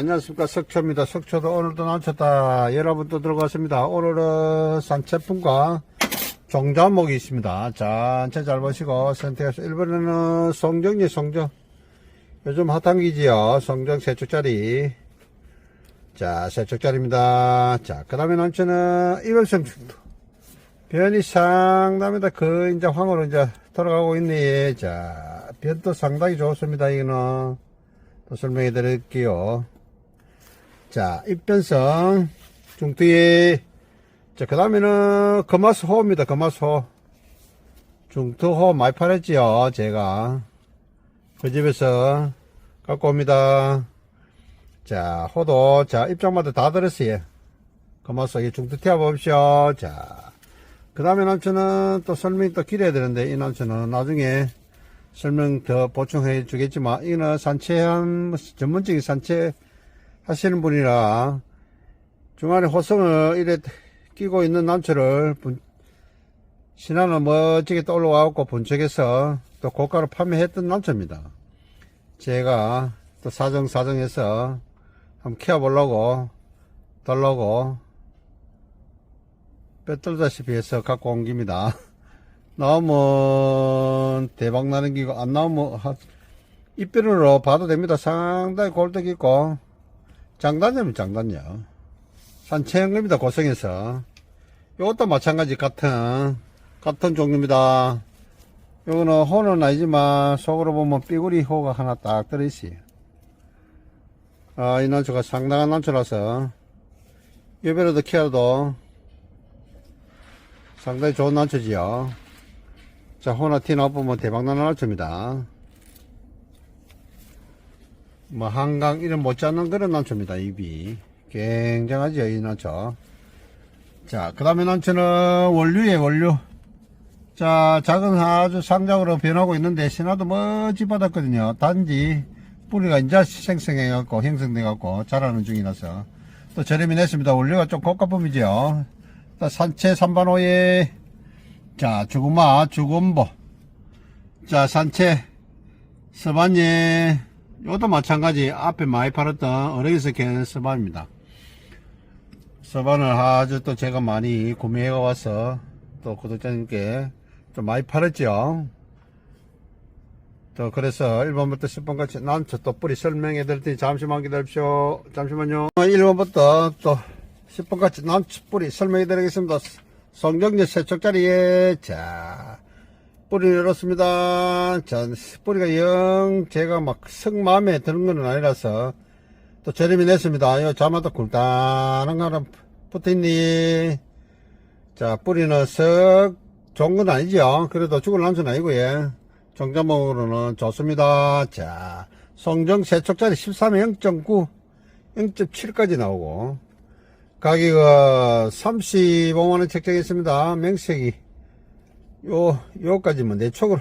안녕하십니까. 석초입니다. 석초도 오늘도 낮췄다. 여러분도 들어갔습니다. 오늘은 산채품과 종자목이 있습니다. 전체 잘 보시고 선택해서 1번에는 송정리 송정. 요즘 핫한기지요. 송정 세축짜리. 자, 세축짜리입니다. 자, 그 다음에 남편은 이월성 중도. 변이 상당합니다. 그, 이제 황으로 이제 돌아가고 있네. 자, 변도 상당히 좋습니다. 이거는. 또 설명해 드릴게요. 자, 입변성, 중투에, 자, 그 다음에는 금화수호입니다. 금화수호. 중투호 많이 팔았지요. 제가. 그 집에서 갖고 옵니다. 자, 호도, 자, 입장마다 다 들었어요. 금화수, 이 중투 태워봅시오. 자. 그 다음에 남편은 또 설명이 또 길어야 되는데, 이 남편은 나중에 설명 더 보충해 주겠지만, 이거는 산채한, 전문적인 산채 하시는 분이라, 중간에 호성을 이래 끼고 있는 남처를 분, 신안을 멋지게 또 올라와갖고 분석해서 또 고가로 판매했던 남처입니다. 제가 또 사정사정해서 한번 키워보려고, 달라고, 빼떨다시피 해서 갖고 온 겁니다. 나오면 대박 나는 기고 안 나오면 하- 입변으로 봐도 됩니다. 상당히 골득 있고 장단점이 장단점. 산채형입니다. 고성에서. 이것도 마찬가지 같은 같은 종류입니다. 요거는 호는 아니지만 속으로 보면 삐구리 호가 하나 딱 들어있어요. 아, 이 난초가 상당한 난초라서 이별에도 키워도 상당히 좋은 난초지요. 자, 호나 티나 보면 대박나는 난초입니다. 뭐, 한강 이름 못지않는 그런 난초입니다, 입이. 굉장하죠, 이 난초. 자, 그 다음에 난초는 원류에 원류. 자, 작은 아주 상장으로 변하고 있는데, 신화도 멋지 받았거든요. 단지, 뿌리가 이제 생성해 갖고, 형성돼 갖고, 자라는 중이라서. 또 저렴이 냈습니다. 원료가 좀 고가품이죠. 또 산채 삼반호에, 자, 주구마, 주금보. 자, 산채, 서반예, 요도 마찬가지 앞에 많이 팔았던 어뢰에서 캐는 서반입니다. 서반을 아주 또 제가 많이 구매해 와서 또 구독자님께 좀 많이 팔았죠. 또 그래서 1번부터 10번 같이 난저 또 뿌리 설명해 드릴 테니 잠시만 기다리십시오. 잠시만요. 1번부터 또 10번 같이 난초 뿌리 설명해 드리겠습니다. 성정리 세척자리에 자 뿌리 열었습니다. 자 뿌리가 영 제가 막성 마음에 드는 건 아니라서 또 저렴이 냈습니다. 요 자마다 굴단한 거 하나 붙어있니 자 뿌리는 썩 좋은 건 아니죠. 그래도 죽을 남수는 아니고 예. 정자목으로는 좋습니다. 자 성정 세척자리 13에 0.9 0.7까지 나오고 가격은 35만원 책정했습니다. 명색이 요, 요까지면 내촉으로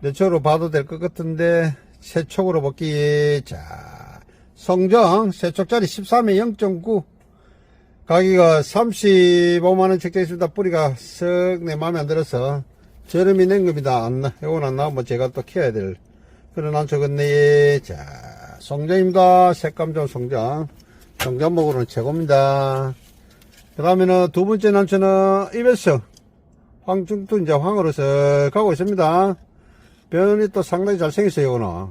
내촉으로 봐도 될 것 같은데 세촉으로 먹기 자 성정 세촉짜리 13에 0.9 가격은 35만원 책정했습니다. 뿌리가 썩 내 마음에 안 들어서 저렴이 낸 겁니다. 안, 나- 요건 안 나오면 제가 또 키워야 될 그런 안초겠네. 자, 성정입니다. 색감 좋은 성정. 정전목으로는 최고입니다. 그 다음에는 두 번째 난초는 입에서 황중도 이제 황으로 서 가고 있습니다. 변이 또 상당히 잘생겼어요, 이거는.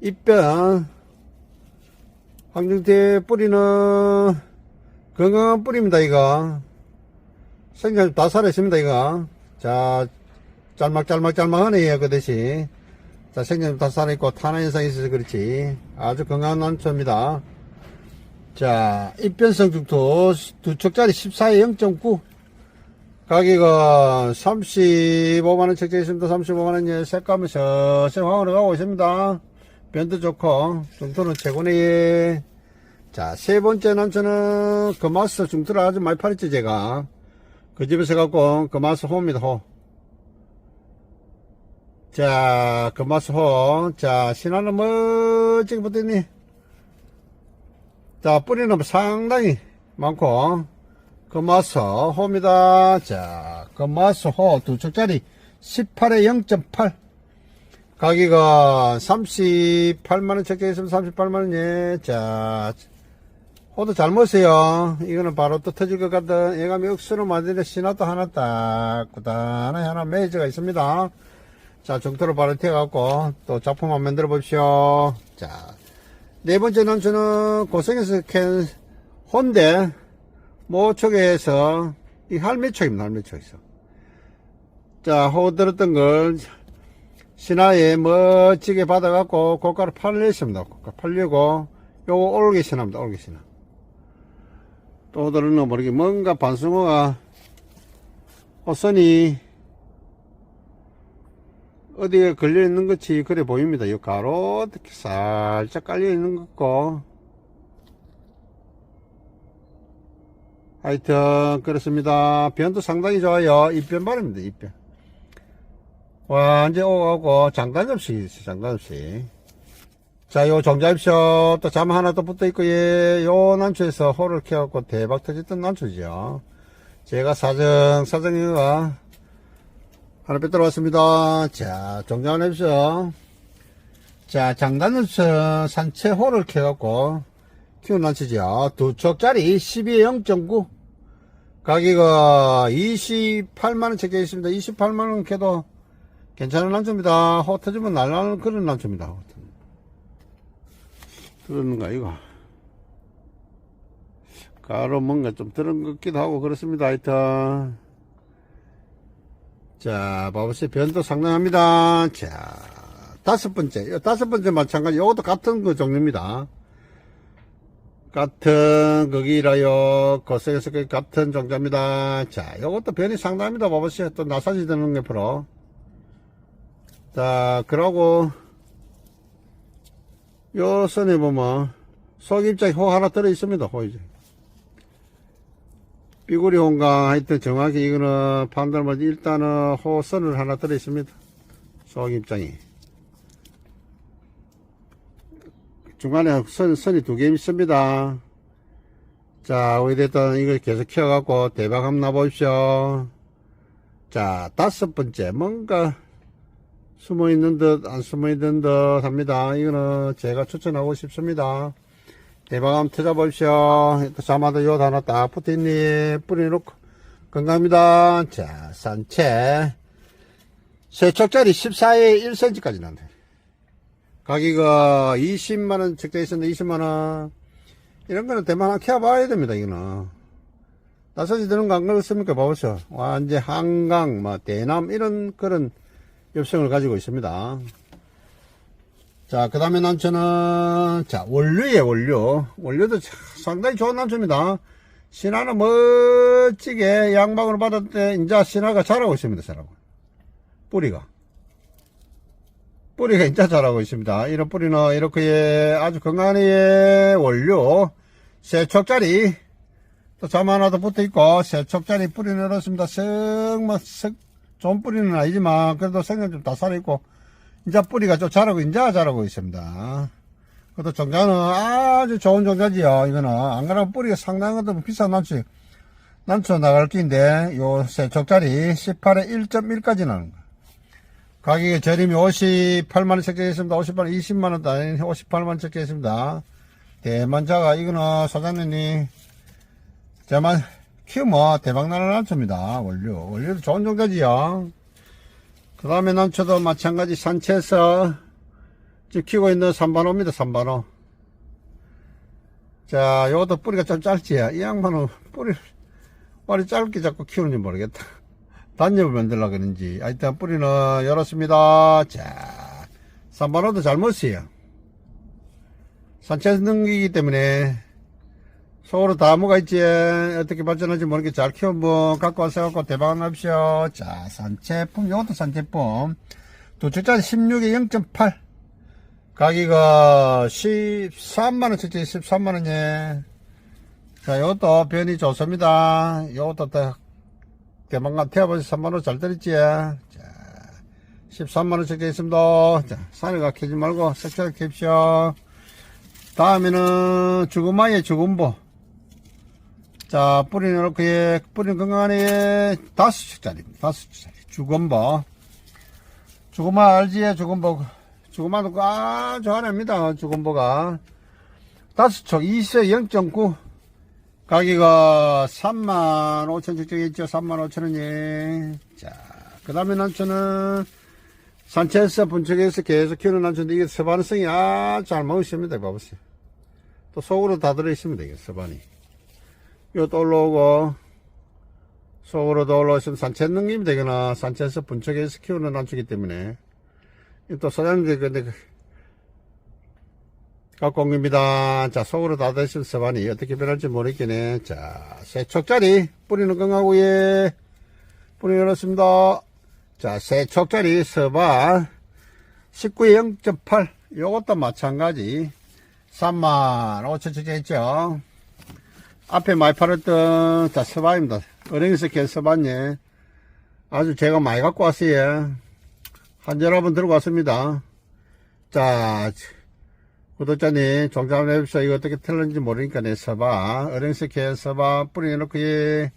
입변. 황중태 뿌리는 건강한 뿌리입니다, 이거. 생각 다 살아있습니다, 이거. 자, 짤막짤막짤막하네요, 그 대신. 자, 생각 다 살아있고 탄화 현상이 있어서 그렇지. 아주 건강한 난초입니다. 자, 입변성 중토 두 척짜리 14에 0.9 가격은 35만원 책정 있습니다 35만원 예, 색감은 서서히 황으로 가고 있습니다. 변도 좋고, 중토는 최고네. 자, 세 번째 남편은 금화스 중토를 아주 많이 팔았지, 제가. 그 집에서 갖고 금화스 호입니다, 호. 자, 금화스 호. 자, 신화는 멋지게 붙어있니? 자, 뿌리는 상당히 많고, 금화서 호입니다. 자, 금화서 호 두 척짜리 18에 0.8. 가기가 38만원 적혀 있으면 38만원, 예. 자, 호도 잘 먹으세요. 이거는 바로 또 터질 것 같은 예감이 억수로 만드는 신화도 하나 딱, 구단하게 하나 메이저가 있습니다. 자, 정토로 바로 튀어갖고, 또 작품 한번 만들어 봅시오. 자, 네 번째 남편은 고생해서 캔 혼대, 모촉에서, 이 할매촉입니다, 할매촉에서. 자, 호 들었던 걸, 신화에 멋지게 받아갖고, 고가를 팔렸습니다. 고가 팔리고, 요거 올게 신화입니다, 올게 신화. 또 들었나 모르게 뭔가 반숭어가, 호선이, 어디에 걸려 있는 것이 그래 보입니다. 이 가로 이렇게 살짝 깔려 있는 것 같고. 하여튼 그렇습니다. 변도 상당히 좋아요. 입변 바릅니다. 입변. 완전 오고 장단 없이 있어요. 장단 없이. 자, 요 종자입쇼 또 잠 하나 더 붙어 있고 예, 요 난초에서 호를 키워갖고 대박 터졌던 난초죠. 제가 사정 사정이가 하나 빼들어 왔습니다. 자, 정장을 해주세요. 자, 장단에서 산채호를 켜갖고 키운 난치죠. 두 척짜리 12에 0.9. 가격가 28만원 적혀 있습니다. 28만원 켜도 괜찮은 난초입니다. 호 터지면 날라는 그런 난초입니다. 들었는가, 이거? 가로 뭔가 좀 들은 것 같기도 하고 그렇습니다. 하여튼. 자, 봐보세요. 변도 상당합니다. 자, 다섯 번째. 요 다섯 번째 마찬가지. 요것도 같은 그 종류입니다. 같은 거기라요. 거세에서 그 같은 종자입니다. 자, 요것도 변이 상당합니다. 봐보세요. 또 나사지 드는 게 프로. 자, 그러고, 요 선에 보면, 속입자에 호 하나 들어 있습니다. 호 이제. 삐구리 홍강 하여튼 정확히 이거는 판단을 못 일단은 호선을 하나 들어 있습니다. 속 입장이. 중간에 선, 선이 두 개 있습니다. 자, 어찌됐든 이걸 계속 키워갖고 대박 한번 나보십시오. 자, 다섯 번째. 뭔가 숨어 있는 듯, 안 숨어 있는 듯 합니다. 이거는 제가 추천하고 싶습니다. 대박 한번 터져보십시오. 또 자마다 요 하나 딱 붙어있니? 뿌려놓고. 건강합니다. 자, 산채. 세척짜리 14에 1cm까지 난다. 가격가 20만원 적자 있었는데 20만원. 이런 거는 대만 하나 키워봐야 됩니다, 이거는. 나서지 드는 그렇습니까? 봐보세요. 완전 한강, 뭐, 대남, 이런 그런 엽성을 가지고 있습니다. 자, 그 다음에 남초는, 자, 원료에 원료. 원료도 참 상당히 좋은 남초입니다. 신화는 멋지게 양방으로 때, 이제 신화가 자라고 있습니다, 자라고. 뿌리가. 뿌리가 진짜 자라고 있습니다. 이런 뿌리는 이렇게 아주 건강한 예, 원료, 세척짜리, 또잠 하나 더 붙어 있고, 세척짜리 뿌리는 이렇습니다. 썩, 뭐, 썩, 좋은 뿌리는 아니지만, 그래도 성능 좀다 살아있고, 이제 뿌리가 좀 자라고, 이제 자라고 있습니다. 그것도 종자는 아주 좋은 종자지요. 이거는. 안 그러면 뿌리가 상당한 것도 비싼 난초, 난초 나갈 끼인데, 요 세척짜리 18에 1.1까지 나는 거. 가격이 저렴이 58만원 적혀 있습니다. 58만 20만원도 아닌 58만원 적혀 있습니다. 대만자가, 이거는 사장님이, 저만 키우면 대박나는 난초입니다. 원료. 원료도 좋은 종자지요. 그 다음에 난초도 마찬가지 산채에서 지금 키우고 있는 삼반호입니다. 삼반호. 자, 요것도 뿌리가 좀 짧지. 이 양반은 뿌리, 머리 짧게 자꾸 키우는지 모르겠다. 단엽을 만들려고 그런지. 하여튼 뿌리는 열었습니다. 자, 삼반호도 잘 먹었어요. 산채에서 넘기기 때문에 속으로 다 뭐가 있지? 어떻게 발전할지 모르겠 잘 키워 뭐 갖고 와서 갖고 대박 납시오. 자 산채품 이것도 산채품. 두 줄짜리 16에 0.8 가격가 13만원 적재 13만원에 자 이것도 변이 좋습니다. 이것도 더 대만감 태워보시 3만원 잘 들었지. 자 13만원 적재 있습니다. 자 산에 가 캐지 말고 색깔 캡시오. 다음에는 죽음아의 죽음보 자, 뿌리는 이렇게, 뿌리는 건강하네. 다섯 축짜리, 다섯 축짜리. 주건보. 주고만 알지에 주건복. 주고만도 아주 하나입니다. 주건보가. 다섯 촉 2세 0.9. 가격가 3만 5천 척 있죠. 3만 5천 원이. 자, 그 다음에 난초는 산채에서 분척해서 계속 키우는 난초인데 이게 서반성이 아주 잘 먹으십니다. 봐보세요. 또 속으로 다 들어있습니다. 이게 서반이. 이것도 올라오고, 속으로도 올라오시면 산채 능님이 되거나 산채에서 분척해서 키우는 난초이기 때문에 이또 사장님들 근데 그- 온 겁니다. 자, 속으로 다 드신 서반이 어떻게 변할지 모르겠네. 자, 세척짜리 뿌리는 건하고 예. 뿌리 열었습니다. 자, 세척짜리 서반 19에 0.8 요것도 마찬가지 3만 5천 척 있죠. 앞에 많이 팔았던 자 서반입니다. 은행에서 캔 서반예. 아주 제가 많이 갖고 왔어요. 한 여러분 들고 왔습니다. 자, 구독자님, 종자 한번 해봅시다. 이거 어떻게 틀는지 모르니까 내 서봐. 어랭스케 서봐 뿌려놓고, 예.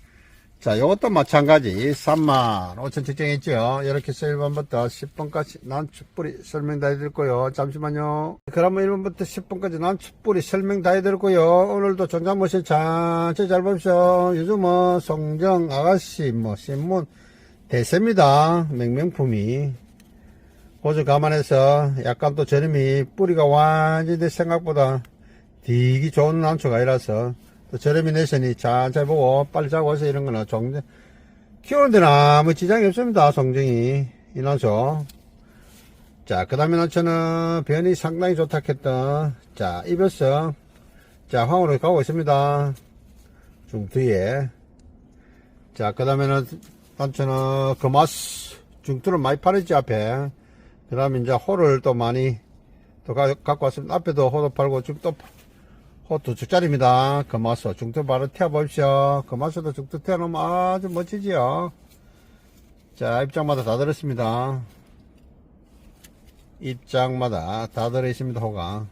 자, 요것도 마찬가지. 3만 5천 측정했죠. 이렇게 해서 1번부터 10번까지 난축뿌리 설명 다 해드렸고요. 잠시만요. 그러면 1번부터 10번까지 난축뿌리 설명 다 해드렸고요. 오늘도 종자모실 전체 잘 보십시오. 요즘은 송정, 아가씨, 뭐, 신문, 대세입니다. 맹명품이. 고주 감안해서 약간 또 저렴이 뿌리가 완전히 생각보다 되게 좋은 난초가 아니라서 또 저렴이 내셔니 잘잘 보고 빨리 자고 와서 이런 거는 종 키우는 데는 아무 지장이 없습니다. 송정이 이 난초 자그 다음에 난초는 변이 상당히 좋다 했던 자 입에서 자 황으로 가고 있습니다. 좀 뒤에 자 그 다음에는 난초는 금화스 중투를 많이 팔았지 앞에 그 다음에 이제 호를 또 많이 또 가, 갖고 왔습니다. 앞에도 호도 팔고 지금 또 호두 죽짜리입니다. 금화소 중투 바로 태워보십시오. 금화소도 중투 태워놓으면 아주 멋지지요. 자 입장마다 다 들었습니다. 입장마다 다 들어있습니다. 호가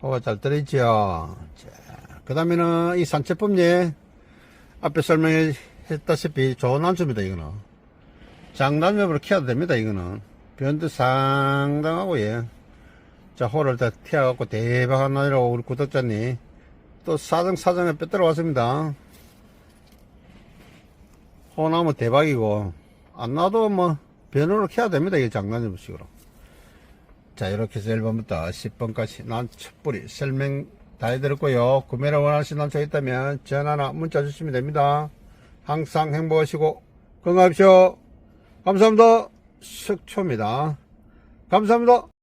호가 잘 들어있지요. 그 다음에는 이 산채법예 앞에 설명했다시피 좋은 난초입니다. 이거는 장단점으로 키워도 됩니다, 이거는. 변도 상당하고, 예. 자, 호를 다 튀어갖고 대박 하나로 우리 구독자님 또 사정 사정에 빼들어 왔습니다. 호 나면 대박이고, 안 나도 뭐, 변으로 키워도 됩니다, 이게 장단점식으로. 자, 이렇게 해서 1번부터 10번까지 난 촛불이 설명 다 해드렸고요. 구매를 원하시는 난초 있다면 전화나 문자 주시면 됩니다. 항상 행복하시고 건강하십시오. 감사합니다. 석초입니다. 감사합니다.